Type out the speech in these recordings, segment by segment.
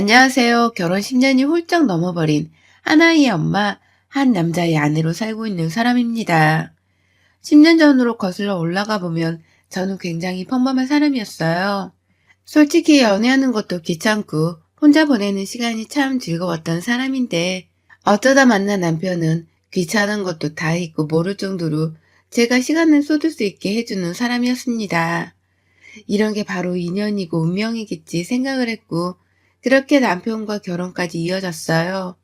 안녕하세요. 결혼 10년이 훌쩍 넘어버린 하나의 엄마, 한 남자의 아내로 살고 있는 사람입니다. 10년 전으로 거슬러 올라가 보면 저는 굉장히 평범한 사람이었어요. 솔직히 연애하는 것도 귀찮고 혼자 보내는 시간이 참 즐거웠던 사람인데 어쩌다 만난 남편은 귀찮은 것도 다 잊고 모를 정도로 제가 시간을 쏟을 수 있게 해주는 사람이었습니다. 이런 게 바로 인연이고 운명이겠지 생각을 했고 그렇게 남편과 결혼까지 이어졌어요.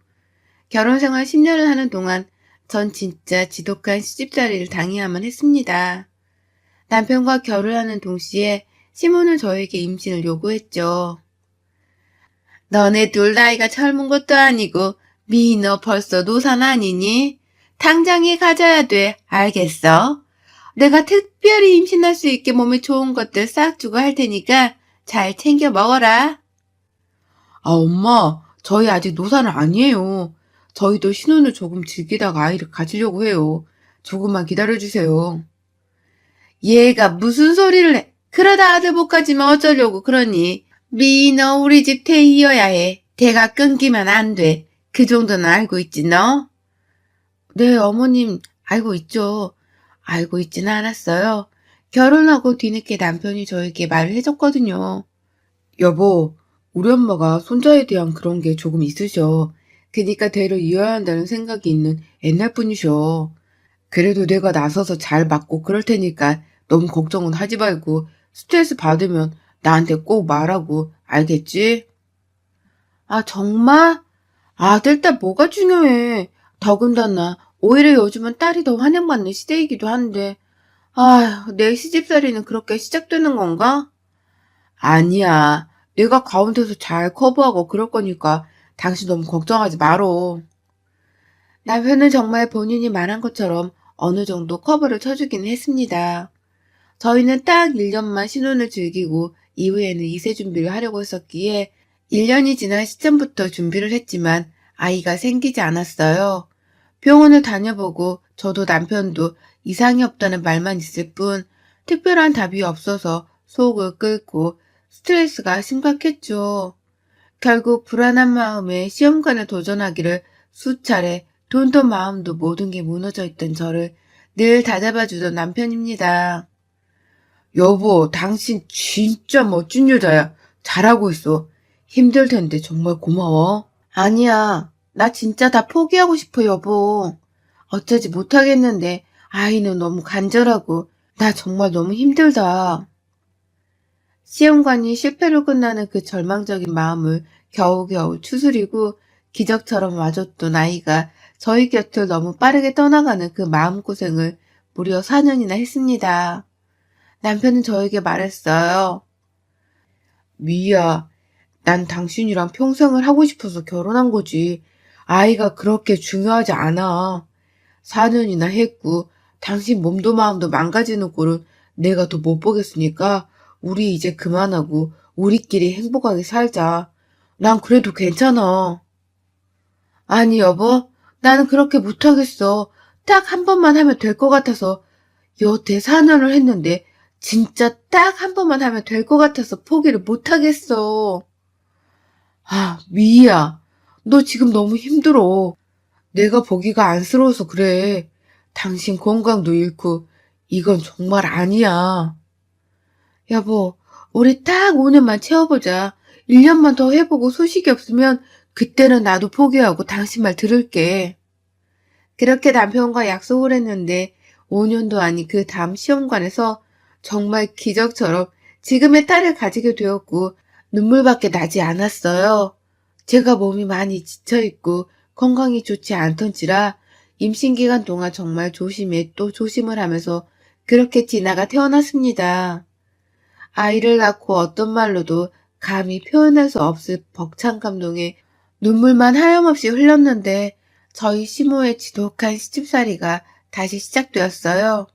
결혼 생활 10년을 하는 동안 전 진짜 지독한 시집살이를 당해야만 했습니다. 남편과 결혼하는 동시에 시몬은 저에게 임신을 요구했죠. 너네 둘 나이가 젊은 것도 아니고 미희 너 벌써 노산 아니니? 당장에 가져야 돼. 알겠어? 내가 특별히 임신할 수 있게 몸에 좋은 것들 싹 주고 할 테니까 잘 챙겨 먹어라. 아, 엄마, 저희 아직 노산은 아니에요. 저희도 신혼을 조금 즐기다가 아이를 가지려고 해요. 조금만 기다려주세요. 얘가 무슨 소리를 해? 그러다 아들 못 가지면 어쩌려고 그러니? 미, 너 우리 집 태이여야 해. 대가 끊기면 안 돼. 그 정도는 알고 있지, 너? 네, 어머님, 알고 있죠. 알고 있지는 않았어요. 결혼하고 뒤늦게 남편이 저에게 말을 해줬거든요. 여보, 우리 엄마가 손자에 대한 그런 게 조금 있으셔. 그니까 대로 이어야 한다는 생각이 있는 옛날 분이셔. 그래도 내가 나서서 잘 맞고 그럴 테니까 너무 걱정은 하지 말고 스트레스 받으면 나한테 꼭 말하고 알겠지? 아 정말? 아들 딸 뭐가 중요해. 더군다나 오히려 요즘은 딸이 더 환영받는 시대이기도 한데 아휴 내 시집살이는 그렇게 시작되는 건가? 아니야. 내가 가운데서 잘 커버하고 그럴 거니까 당신 너무 걱정하지 말어. 남편은 정말 본인이 말한 것처럼 어느 정도 커버를 쳐주긴 했습니다. 저희는 딱 1년만 신혼을 즐기고 이후에는 2세 준비를 하려고 했었기에 1년이 지난 시점부터 준비를 했지만 아이가 생기지 않았어요. 병원을 다녀보고 저도 남편도 이상이 없다는 말만 있을 뿐 특별한 답이 없어서 속을 끓고 스트레스가 심각했죠. 결국 불안한 마음에 시험관에 도전하기를 수차례 돈도 마음도 모든 게 무너져 있던 저를 늘 다잡아 주던 남편입니다. 여보, 당신 진짜 멋진 여자야. 잘하고 있어. 힘들 텐데 정말 고마워. 아니야. 나 진짜 다 포기하고 싶어, 여보. 어쩌지 못하겠는데 아이는 너무 간절하고 나 정말 너무 힘들다. 시험관이 실패로 끝나는 그 절망적인 마음을 겨우겨우 추스리고 기적처럼 와줬던 아이가 저희 곁을 너무 빠르게 떠나가는 그 마음고생을 무려 4년이나 했습니다. 남편은 저에게 말했어요. 미야, 난 당신이랑 평생을 하고 싶어서 결혼한 거지. 아이가 그렇게 중요하지 않아. 4년이나 했고, 당신 몸도 마음도 망가지는 꼴은 내가 더 못 보겠으니까, 우리 이제 그만하고, 우리끼리 행복하게 살자. 난 그래도 괜찮아. 아니, 여보, 나는 그렇게 못하겠어. 딱 한 번만 하면 될 것 같아서, 여태 4년을 했는데, 진짜 딱 한 번만 하면 될 것 같아서 포기를 못하겠어. 아, 미희야. 너 지금 너무 힘들어. 내가 보기가 안쓰러워서 그래. 당신 건강도 잃고, 이건 정말 아니야. 여보, 우리 딱 5년만 채워보자. 1년만 더 해보고 소식이 없으면 그때는 나도 포기하고 당신 말 들을게. 그렇게 남편과 약속을 했는데 5년도 아닌 그 다음 시험관에서 정말 기적처럼 지금의 딸을 가지게 되었고 눈물밖에 나지 않았어요. 제가 몸이 많이 지쳐있고 건강이 좋지 않던지라 임신 기간 동안 정말 조심해 또 조심을 하면서 그렇게 지나가 태어났습니다. 아이를 낳고 어떤 말로도 감히 표현할 수 없을 벅찬 감동에 눈물만 하염없이 흘렀는데 저희 시모의 지독한 시집살이가 다시 시작되었어요.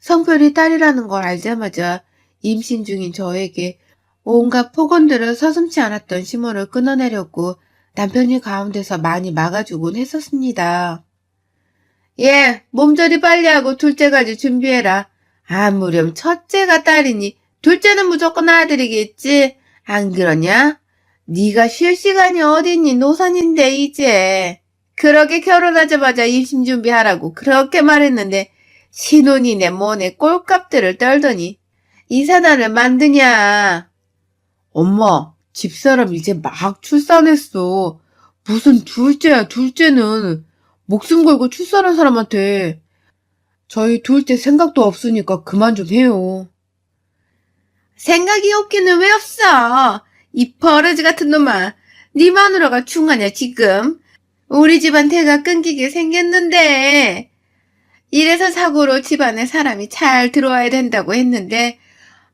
성별이 딸이라는 걸 알자마자 임신 중인 저에게 온갖 폭언들을 서슴지 않았던 시모를 끊어내려고 남편이 가운데서 많이 막아주곤 했었습니다. 예, 몸조리 빨리 하고 둘째까지 준비해라. 아무렴 첫째가 딸이니 둘째는 무조건 아들이겠지. 안 그러냐? 네가 쉴 시간이 어딨니 노산인데 이제. 그렇게 결혼하자마자 입심 준비하라고 그렇게 말했는데 신혼이네 뭐네 꼴값들을 떨더니 이사단을 만드냐. 엄마, 집사람 이제 막 출산했어. 무슨 둘째야, 둘째는. 목숨 걸고 출산한 사람한테. 저희 둘째 생각도 없으니까 그만 좀 해요. 생각이 없기는 왜 없어? 이 버러지 같은 놈아. 네 마누라가 충하냐, 지금? 우리 집안 대가 끊기게 생겼는데. 이래서 사고로 집안에 사람이 잘 들어와야 된다고 했는데,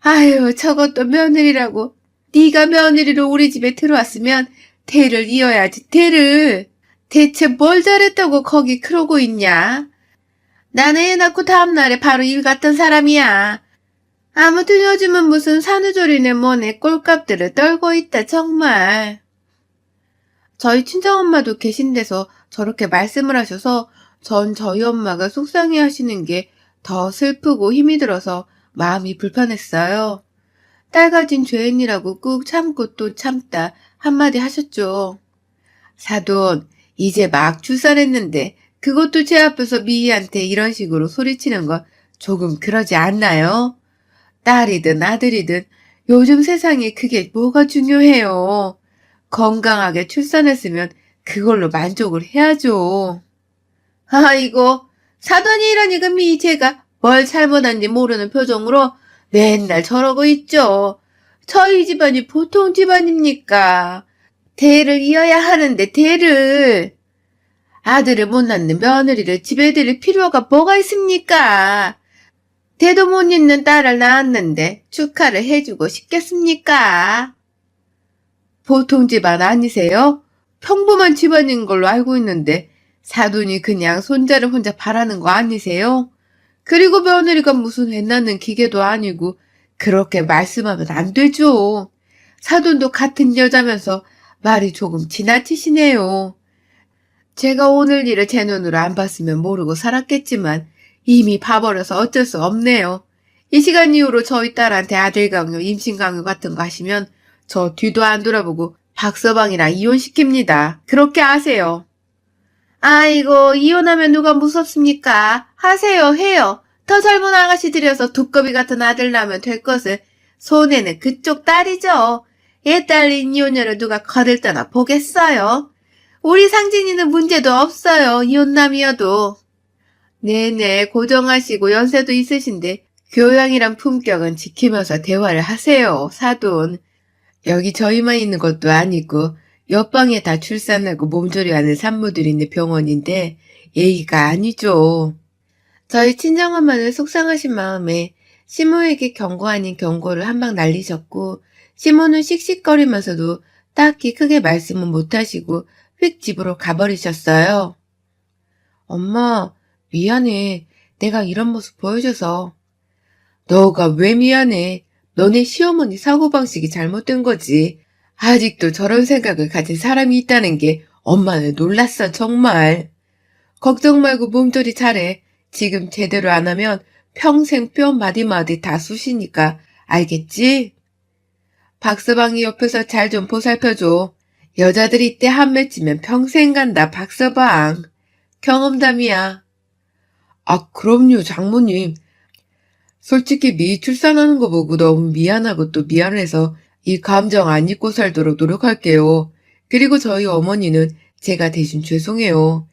아유, 저것도 며느리라고. 네가 며느리로 우리 집에 들어왔으면 대를 이어야지, 대를. 대체 뭘 잘했다고 거기 그러고 있냐? 나는 애 낳고 다음날에 바로 일 갔던 사람이야. 아무튼 요즘은 무슨 산후조리네 뭐네 꼴값들을 떨고 있다, 정말. 저희 친정엄마도 계신 데서 저렇게 말씀을 하셔서 전 저희 엄마가 속상해 하시는 게 더 슬프고 힘이 들어서 마음이 불편했어요. 딸 가진 죄인이라고 꾹 참고 또 참다 한마디 하셨죠. 사돈, 이제 막 출산했는데 그것도 제 앞에서 미희한테 이런 식으로 소리치는 건 조금 그러지 않나요? 딸이든 아들이든 요즘 세상에 그게 뭐가 중요해요. 건강하게 출산했으면 그걸로 만족을 해야죠. 아이고, 사돈이 이러니 그 미희제가 뭘 잘못한지 모르는 표정으로 맨날 저러고 있죠. 저희 집안이 보통 집안입니까? 대를 이어야 하는데 대를 아들을 못 낳는 며느리를 집에 들일 필요가 뭐가 있습니까? 대도 못 있는 딸을 낳았는데 축하를 해주고 싶겠습니까? 보통 집안 아니세요? 평범한 집안인 걸로 알고 있는데 사돈이 그냥 손자를 혼자 바라는 거 아니세요? 그리고 며느리가 무슨 애 낳는 기계도 아니고 그렇게 말씀하면 안 되죠. 사돈도 같은 여자면서 말이 조금 지나치시네요. 제가 오늘 일을 제 눈으로 안 봤으면 모르고 살았겠지만 이미 봐버려서 어쩔 수 없네요. 이 시간 이후로 저희 딸한테 아들 강요, 임신 강요 같은 거 하시면 저 뒤도 안 돌아보고 박서방이랑 이혼시킵니다. 그렇게 아세요. 아이고, 이혼하면 누가 무섭습니까? 하세요, 해요. 더 젊은 아가씨들이어서 두꺼비 같은 아들 낳으면 될 것을 손에는 그쪽 딸이죠. 얘 딸린 이혼녀를 누가 거들떠나 보겠어요. 우리 상진이는 문제도 없어요. 이혼남이어도. 네네, 고정하시고 연세도 있으신데 교양이란 품격은 지키면서 대화를 하세요, 사돈. 여기 저희만 있는 것도 아니고 옆방에 다 출산하고 몸조리하는 산모들이 있는 병원인데 예의가 아니죠. 저희 친정엄마는 속상하신 마음에 시모에게 경고 아닌 경고를 한방 날리셨고 시모는 씩씩거리면서도 딱히 크게 말씀은 못하시고 휙 집으로 가버리셨어요. 엄마, 미안해. 내가 이런 모습 보여줘서. 너가 왜 미안해? 너네 시어머니 사고방식이 잘못된 거지. 아직도 저런 생각을 가진 사람이 있다는 게 엄마는 놀랐어, 정말. 걱정 말고 몸조리 잘해. 지금 제대로 안 하면 평생 뼈 마디마디 다 쑤시니까 알겠지? 박서방이 옆에서 잘 좀 보살펴줘. 여자들이 이때 한 맺히면 평생 간다, 박서방. 경험담이야. 아, 그럼요, 장모님. 솔직히 미 출산하는 거 보고 너무 미안하고 또 미안해서 이 감정 안 잊고 살도록 노력할게요. 그리고 저희 어머니는 제가 대신 죄송해요.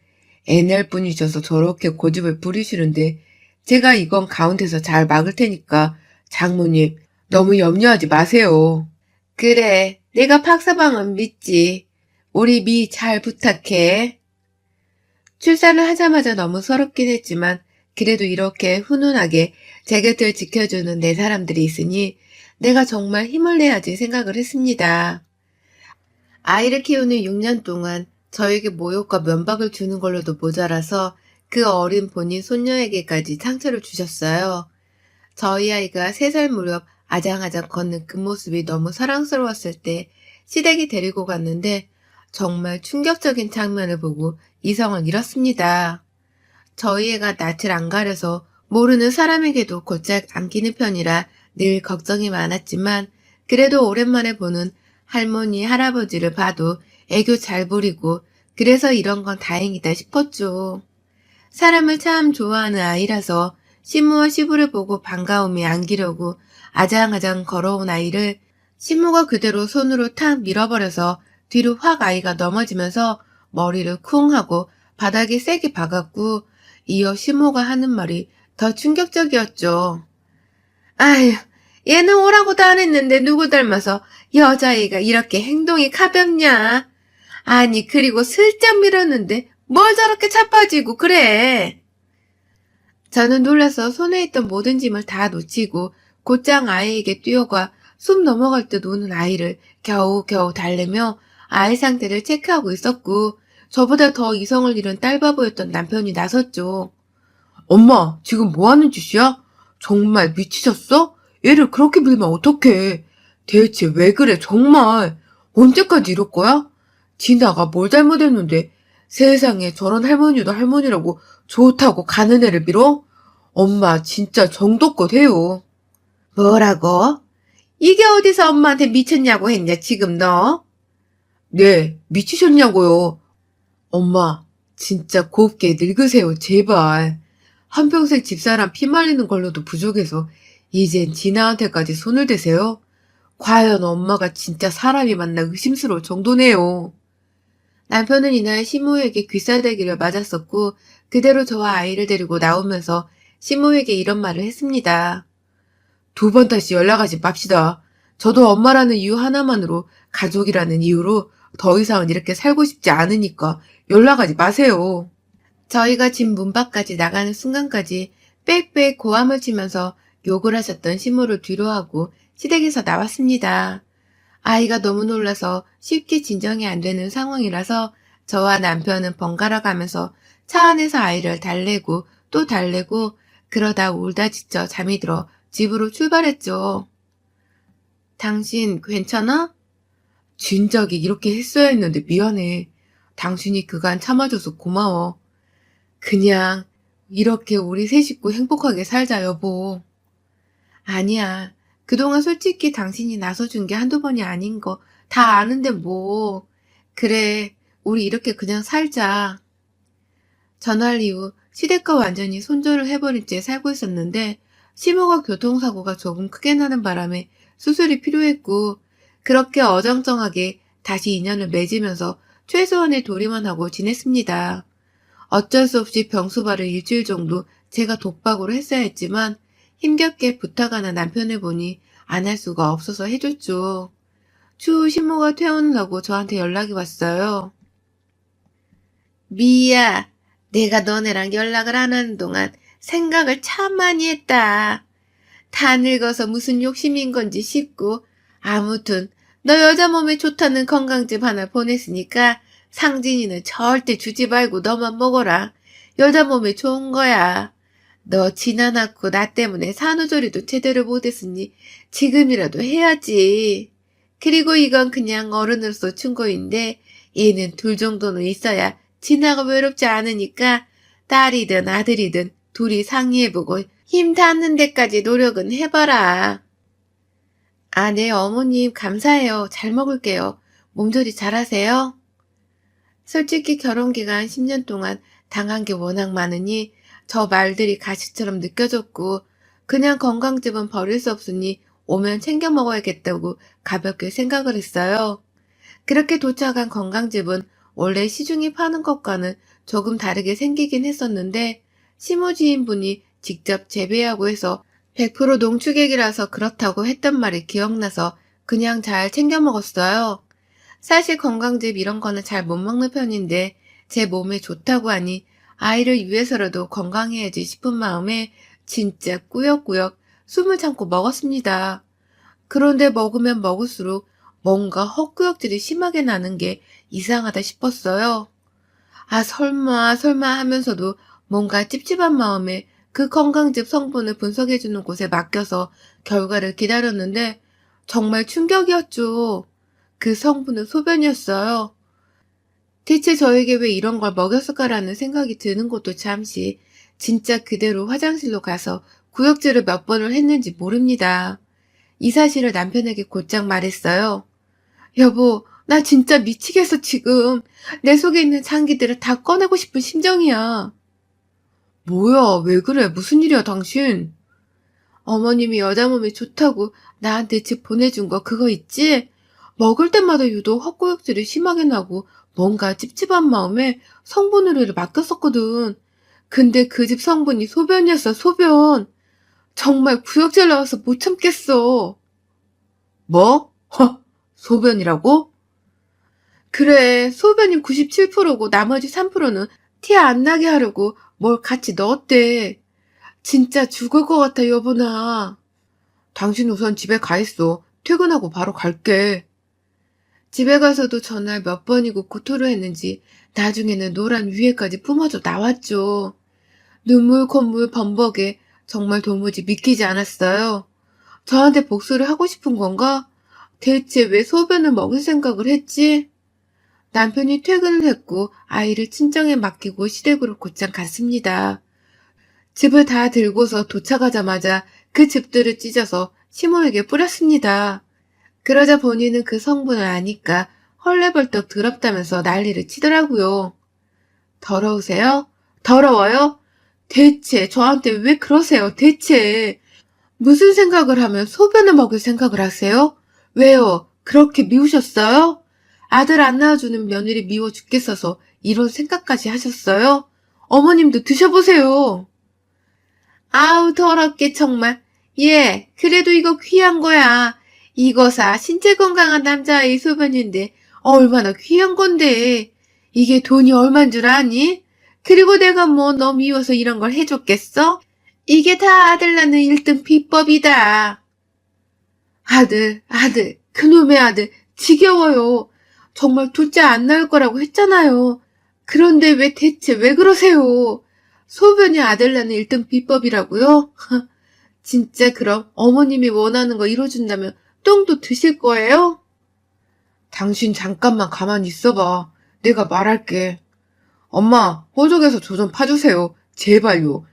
애날 뿐이셔서 저렇게 고집을 부리시는데 제가 이건 가운데서 잘 막을 테니까 장모님 너무 염려하지 마세요. 그래, 내가 박사방은 믿지. 우리 미 잘 부탁해. 출산을 하자마자 너무 서럽긴 했지만 그래도 이렇게 훈훈하게 제 곁을 지켜주는 내 사람들이 있으니 내가 정말 힘을 내야지 생각을 했습니다. 아이를 키우는 6년 동안 저에게 모욕과 면박을 주는 걸로도 모자라서 그 어린 본인 손녀에게까지 상처를 주셨어요. 저희 아이가 3살 무렵 아장아장 걷는 그 모습이 너무 사랑스러웠을 때 시댁이 데리고 갔는데 정말 충격적인 장면을 보고 이성을 잃었습니다. 저희 애가 낯을 안 가려서 모르는 사람에게도 곧잘 안기는 편이라 늘 걱정이 많았지만 그래도 오랜만에 보는 할머니, 할아버지를 봐도 애교 잘 부리고 그래서 이런 건 다행이다 싶었죠. 사람을 참 좋아하는 아이라서 시무와 시부를 보고 반가움이 안기려고 아장아장 걸어온 아이를 시무가 그대로 손으로 탁 밀어버려서 뒤로 확 아이가 넘어지면서 머리를 쿵 하고 바닥에 세게 박았고 이어 시모가 하는 말이 더 충격적이었죠. 아휴, 얘는 오라고도 안 했는데 누구 닮아서 여자애가 이렇게 행동이 가볍냐? 아니, 그리고 슬쩍 밀었는데 뭘 저렇게 차빠지고 그래? 저는 놀라서 손에 있던 모든 짐을 다 놓치고 곧장 아이에게 뛰어가 숨 넘어갈 듯 우는 아이를 겨우겨우 달래며 아이 상태를 체크하고 있었고 저보다 더 이성을 잃은 딸바보였던 남편이 나섰죠. 엄마, 지금 뭐 하는 짓이야? 정말 미치셨어? 얘를 그렇게 밀면 어떡해? 대체 왜 그래, 정말? 언제까지 이럴 거야? 진아가 뭘 잘못했는데 세상에 저런 할머니도 할머니라고 좋다고 가는 애를 밀어? 엄마 진짜 정도껏 해요. 뭐라고? 이게 어디서 엄마한테 미쳤냐고 했냐, 지금 너? 네, 미치셨냐고요. 엄마, 진짜 곱게 늙으세요, 제발. 한평생 집사람 피 말리는 걸로도 부족해서 이젠 진아한테까지 손을 대세요? 과연 엄마가 진짜 사람이 맞나 의심스러울 정도네요. 남편은 이날 시모에게 귀싸대기를 맞았었고 그대로 저와 아이를 데리고 나오면서 시모에게 이런 말을 했습니다. 두 번 다시 연락하지 맙시다. 저도 엄마라는 이유 하나만으로 가족이라는 이유로 더 이상은 이렇게 살고 싶지 않으니까 연락하지 마세요. 저희가 집 문 밖까지 나가는 순간까지 빽빽 고함을 치면서 욕을 하셨던 시모를 뒤로 하고 시댁에서 나왔습니다. 아이가 너무 놀라서 쉽게 진정이 안 되는 상황이라서 저와 남편은 번갈아 가면서 차 안에서 아이를 달래고 또 달래고 그러다 울다 지쳐 잠이 들어 집으로 출발했죠. 당신 괜찮아? 진작에 이렇게 했어야 했는데 미안해. 당신이 그간 참아줘서 고마워. 그냥 이렇게 우리 세 식구 행복하게 살자 여보. 아니야. 그동안 솔직히 당신이 나서준 게 한두 번이 아닌 거 다 아는데 뭐. 그래, 우리 이렇게 그냥 살자. 전화를 이후 시댁과 완전히 손절을 해버린 채 살고 있었는데 시모가 교통사고가 조금 크게 나는 바람에 수술이 필요했고 그렇게 어정쩡하게 다시 인연을 맺으면서 최소한의 도리만 하고 지냈습니다. 어쩔 수 없이 병수발을 일주일 정도 제가 독박으로 했어야 했지만 힘겹게 부탁하는 남편을 보니 안 할 수가 없어서 해줬죠. 추후 신모가 퇴원을 하고 저한테 연락이 왔어요. 미야, 내가 너네랑 연락을 안 하는 동안 생각을 참 많이 했다. 다 늙어서 무슨 욕심인 건지 싶고 아무튼 너 여자 몸에 좋다는 건강즙 하나 보냈으니까 상진이는 절대 주지 말고 너만 먹어라. 여자 몸에 좋은 거야. 너 지나 낳고 나 때문에 산후조리도 제대로 못했으니 지금이라도 해야지. 그리고 이건 그냥 어른으로서 준 거인데 얘는 둘 정도는 있어야 진아가 외롭지 않으니까 딸이든 아들이든 둘이 상의해보고 힘 닿는 데까지 노력은 해봐라. 아, 네, 어머님, 감사해요. 잘 먹을게요. 몸조리 잘하세요? 솔직히 결혼 기간 10년 동안 당한 게 워낙 많으니 저 말들이 가식처럼 느껴졌고 그냥 건강즙은 버릴 수 없으니 오면 챙겨 먹어야겠다고 가볍게 생각을 했어요. 그렇게 도착한 건강즙은 원래 시중에 파는 것과는 조금 다르게 생기긴 했었는데 시모지인 분이 직접 재배하고 해서 100% 농축액이라서 그렇다고 했던 말이 기억나서 그냥 잘 챙겨 먹었어요. 사실 건강즙 이런 거는 잘 못 먹는 편인데 제 몸에 좋다고 하니 아이를 위해서라도 건강해야지 싶은 마음에 진짜 꾸역꾸역 숨을 참고 먹었습니다. 그런데 먹으면 먹을수록 뭔가 헛구역질이 심하게 나는 게 이상하다 싶었어요. 아, 설마, 설마 하면서도 뭔가 찝찝한 마음에 그 건강즙 성분을 분석해주는 곳에 맡겨서 결과를 기다렸는데 정말 충격이었죠. 그 성분은 소변이었어요. 대체 저에게 왜 이런 걸 먹였을까라는 생각이 드는 것도 잠시 진짜 그대로 화장실로 가서 구역질을 몇 번을 했는지 모릅니다. 이 사실을 남편에게 곧장 말했어요. 여보, 나 진짜 미치겠어, 지금. 내 속에 있는 장기들을 다 꺼내고 싶은 심정이야. 뭐야, 왜 그래? 무슨 일이야, 당신? 어머님이 여자 몸에 좋다고 나한테 집 보내준 거 그거 있지? 먹을 때마다 유독 헛구역질이 심하게 나고 뭔가 찝찝한 마음에 성분 의뢰를 맡겼었거든. 근데 그 집 성분이 소변이었어, 소변. 정말 구역질 나와서 못 참겠어. 뭐? 허, 소변이라고? 그래, 소변이 97%고 나머지 3%는 티 안 나게 하려고 뭘 같이 넣었대. 진짜 죽을 것 같아, 여보나. 당신 우선 집에 가 있어. 퇴근하고 바로 갈게. 집에 가서도 전날 몇 번이고 구토를 했는지 나중에는 노란 위에까지 뿜어져 나왔죠. 눈물, 콧물, 범벅에 정말 도무지 믿기지 않았어요. 저한테 복수를 하고 싶은 건가? 대체 왜 소변을 먹을 생각을 했지? 남편이 퇴근을 했고 아이를 친정에 맡기고 시댁으로 곧장 갔습니다. 집을 다 들고서 도착하자마자 그 집들을 찢어서 시모에게 뿌렸습니다. 그러자 본인은 그 성분을 아니까 헐레벌떡 더럽다면서 난리를 치더라고요. 더러우세요? 더러워요? 대체 저한테 왜 그러세요? 대체 무슨 생각을 하면 소변을 먹을 생각을 하세요? 왜요? 그렇게 미우셨어요? 아들 안 낳아주는 며느리 미워 죽겠어서 이런 생각까지 하셨어요? 어머님도 드셔보세요. 아우 더럽게 정말. 예, 그래도 이거 귀한 거야. 이거 사 신체 건강한 남자의 소변인데 얼마나 귀한 건데. 이게 돈이 얼만 줄 아니? 그리고 내가 뭐 너 미워서 이런 걸 해줬겠어? 이게 다 아들 낳는 1등 비법이다. 아들, 아들, 그놈의 아들, 지겨워요. 정말 둘째 안 낳을 거라고 했잖아요. 그런데 왜 대체 왜 그러세요? 소변이 아들 낳는 1등 비법이라고요? 진짜 그럼 어머님이 원하는 거 이뤄준다면 똥도 드실 거예요? 당신 잠깐만 가만히 있어봐. 내가 말할게. 엄마, 호적에서 저 좀 파주세요. 제발요.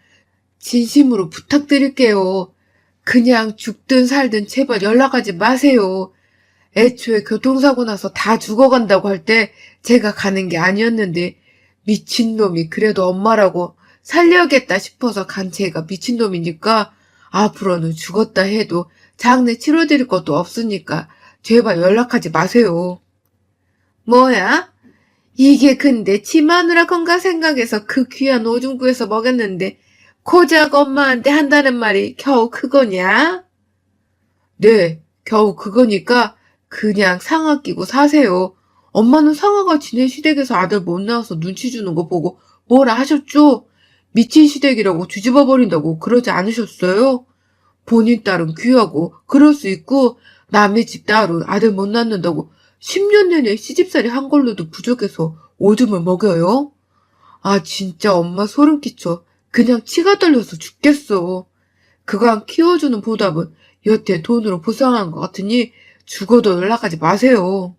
진심으로 부탁드릴게요. 그냥 죽든 살든 제발 연락하지 마세요. 애초에 교통사고 나서 다 죽어간다고 할 때 제가 가는 게 아니었는데 미친놈이 그래도 엄마라고 살려야겠다 싶어서 간 제가 미친놈이니까 앞으로는 죽었다 해도 장례 치러드릴 것도 없으니까 제발 연락하지 마세요. 뭐야? 이게 근데 지 마누라 건강 생각해서 그 귀한 오줌 구해서 먹였는데 고작 엄마한테 한다는 말이 겨우 그거냐? 네, 겨우 그거니까 그냥 상아 끼고 사세요. 엄마는 상아가 지네 시댁에서 아들 못 낳아서 눈치 주는 거 보고 뭐라 하셨죠? 미친 시댁이라고 뒤집어 버린다고 그러지 않으셨어요? 본인 딸은 귀하고 그럴 수 있고 남의 집 딸은 아들 못 낳는다고 10년 내내 시집살이 한 걸로도 부족해서 오줌을 먹여요? 아 진짜 엄마 소름 끼쳐. 그냥 치가 떨려서 죽겠어. 그간 키워주는 보답은 여태 돈으로 보상한 것 같으니 죽어도 연락하지 마세요.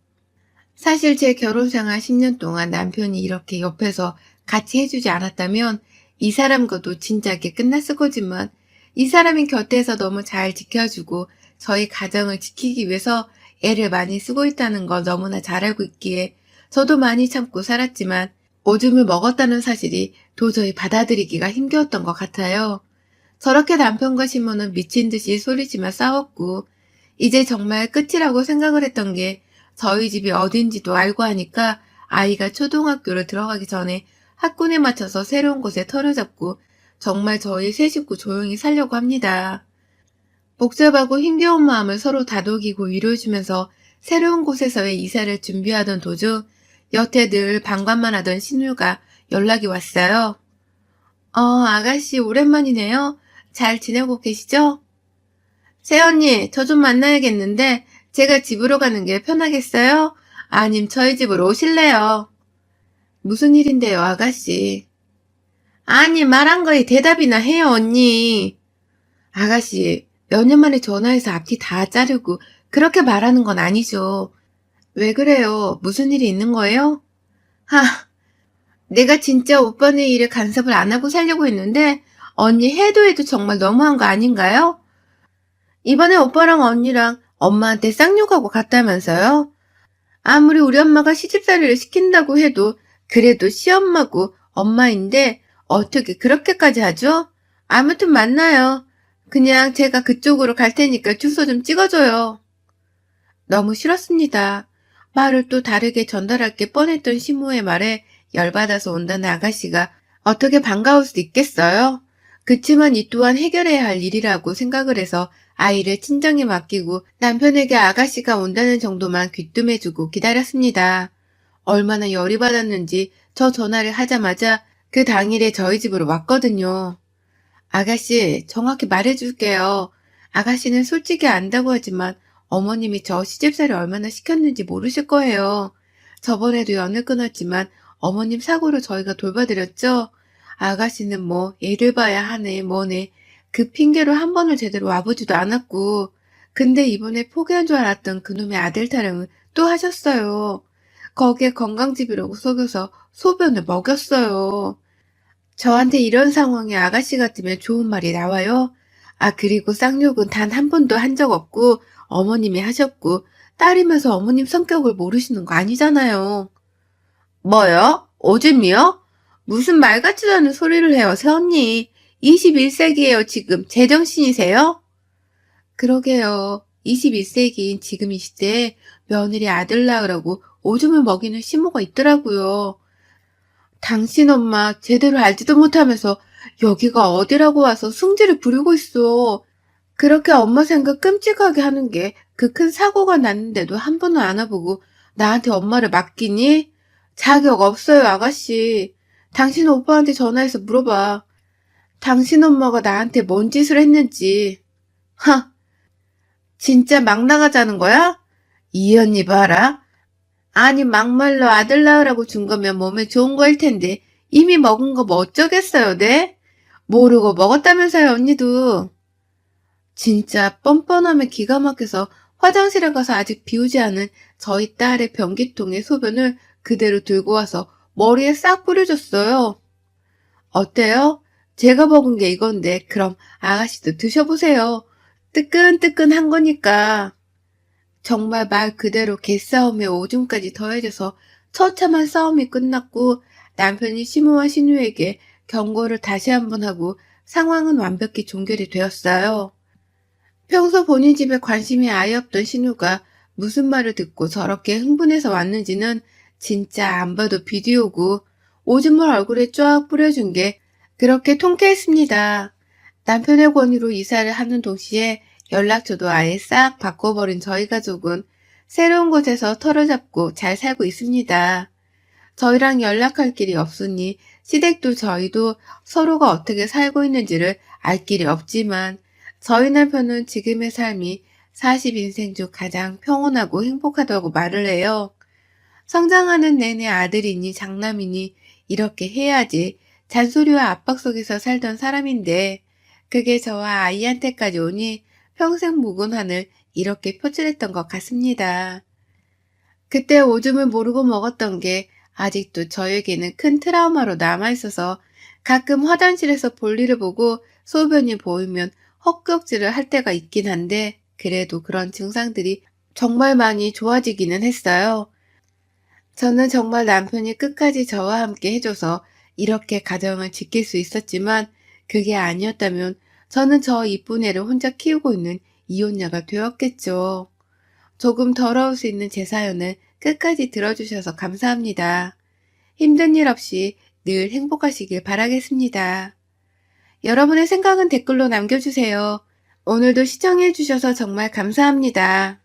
사실 제 결혼 생활 10년 동안 남편이 이렇게 옆에서 같이 해주지 않았다면 이 사람과도 진작에 끝났을 거지만 이 사람이 곁에서 너무 잘 지켜주고 저희 가정을 지키기 위해서 애를 많이 쓰고 있다는 걸 너무나 잘 알고 있기에 저도 많이 참고 살았지만 오줌을 먹었다는 사실이 도저히 받아들이기가 힘겨웠던 것 같아요. 저렇게 남편과 시모는 미친 듯이 소리지며 싸웠고 이제 정말 끝이라고 생각을 했던 게 저희 집이 어딘지도 알고 하니까 아이가 초등학교를 들어가기 전에 학군에 맞춰서 새로운 곳에 터를 잡고 정말 저희 세 식구 조용히 살려고 합니다. 복잡하고 힘겨운 마음을 서로 다독이고 위로해주면서 새로운 곳에서의 이사를 준비하던 도중 여태 늘 방관만 하던 신우가 연락이 왔어요. 어, 아가씨 오랜만이네요. 잘 지내고 계시죠? 새언니, 저 좀 만나야겠는데 제가 집으로 가는 게 편하겠어요? 아님 저희 집으로 오실래요? 무슨 일인데요, 아가씨? 아니, 말한 거에 대답이나 해요, 언니. 아가씨, 몇 년 만에 전화해서 앞뒤 다 자르고 그렇게 말하는 건 아니죠. 왜 그래요? 무슨 일이 있는 거예요? 하, 내가 진짜 오빠네 일에 간섭을 안 하고 살려고 했는데 언니 해도 해도 정말 너무한 거 아닌가요? 이번에 오빠랑 언니랑 엄마한테 쌍욕하고 갔다면서요? 아무리 우리 엄마가 시집살이를 시킨다고 해도 그래도 시엄마고 엄마인데 어떻게 그렇게까지 하죠? 아무튼 만나요. 그냥 제가 그쪽으로 갈 테니까 주소 좀 찍어줘요. 너무 싫었습니다. 말을 또 다르게 전달할 게 뻔했던 시모의 말에 열받아서 온다는 아가씨가 어떻게 반가울 수 있겠어요? 그치만 이 또한 해결해야 할 일이라고 생각을 해서 아이를 친정에 맡기고 남편에게 아가씨가 온다는 정도만 귀뜸해주고 기다렸습니다. 얼마나 열이 받았는지 저 전화를 하자마자 그 당일에 저희 집으로 왔거든요. 아가씨, 정확히 말해줄게요. 아가씨는 솔직히 안다고 하지만 어머님이 저 시집살이 얼마나 시켰는지 모르실 거예요. 저번에도 연을 끊었지만 어머님 사고로 저희가 돌봐드렸죠? 아가씨는 뭐 일을 봐야 하네 뭐네 그 핑계로 한 번을 제대로 와보지도 않았고 근데 이번에 포기한 줄 알았던 그놈의 아들 타령은 또 하셨어요. 거기에 건강집이라고 속여서 소변을 먹였어요. 저한테 이런 상황에 아가씨 같으면 좋은 말이 나와요? 아, 그리고 쌍욕은 단 한 번도 한 적 없고 어머님이 하셨고 딸이면서 어머님 성격을 모르시는 거 아니잖아요. 뭐요? 오줌이요? 무슨 말 같지도 않은 소리를 해요, 새언니. 21세기에요, 지금. 제정신이세요? 그러게요. 21세기인 지금 이 시대에 며느리 아들 낳으라고 오줌을 먹이는 시모가 있더라고요. 당신 엄마 제대로 알지도 못하면서 여기가 어디라고 와서 승질을 부리고 있어. 그렇게 엄마 생각 끔찍하게 하는 게 그 큰 사고가 났는데도 한 번은 안아보고 나한테 엄마를 맡기니? 자격 없어요, 아가씨. 당신 오빠한테 전화해서 물어봐. 당신 엄마가 나한테 뭔 짓을 했는지. 하, 진짜 막 나가자는 거야? 이 언니 봐라. 아니 막말로 아들 낳으라고 준 거면 몸에 좋은 거일 텐데 이미 먹은 거 뭐 어쩌겠어요, 네? 모르고 먹었다면서요, 언니도. 진짜 뻔뻔하면 기가 막혀서 화장실에 가서 아직 비우지 않은 저희 딸의 변기통에 소변을 그대로 들고 와서 머리에 싹 뿌려줬어요. 어때요? 제가 먹은 게 이건데 그럼 아가씨도 드셔보세요. 뜨끈뜨끈한 거니까. 정말 말 그대로 개싸움에 오줌까지 더해져서 처참한 싸움이 끝났고 남편이 시모와 신우에게 경고를 다시 한번 하고 상황은 완벽히 종결이 되었어요. 평소 본인 집에 관심이 아예 없던 신우가 무슨 말을 듣고 저렇게 흥분해서 왔는지는 진짜 안 봐도 비디오고 오줌을 얼굴에 쫙 뿌려준 게 그렇게 통쾌했습니다. 남편의 권유로 이사를 하는 동시에 연락처도 아예 싹 바꿔버린 저희 가족은 새로운 곳에서 털을 잡고 잘 살고 있습니다. 저희랑 연락할 길이 없으니 시댁도 저희도 서로가 어떻게 살고 있는지를 알 길이 없지만 저희 남편은 지금의 삶이 40인생 중 가장 평온하고 행복하다고 말을 해요. 성장하는 내내 아들이니 장남이니 이렇게 해야지 잔소리와 압박 속에서 살던 사람인데 그게 저와 아이한테까지 오니 평생 묵은 한을 이렇게 표출했던 것 같습니다. 그때 오줌을 모르고 먹었던 게 아직도 저에게는 큰 트라우마로 남아있어서 가끔 화장실에서 볼일을 보고 소변이 보이면 헛격질을 할 때가 있긴 한데 그래도 그런 증상들이 정말 많이 좋아지기는 했어요. 저는 정말 남편이 끝까지 저와 함께 해줘서 이렇게 가정을 지킬 수 있었지만 그게 아니었다면 저는 저 이쁜 애를 혼자 키우고 있는 이혼녀가 되었겠죠. 조금 더러울 수 있는 제 사연을 끝까지 들어주셔서 감사합니다. 힘든 일 없이 늘 행복하시길 바라겠습니다. 여러분의 생각은 댓글로 남겨주세요. 오늘도 시청해주셔서 정말 감사합니다.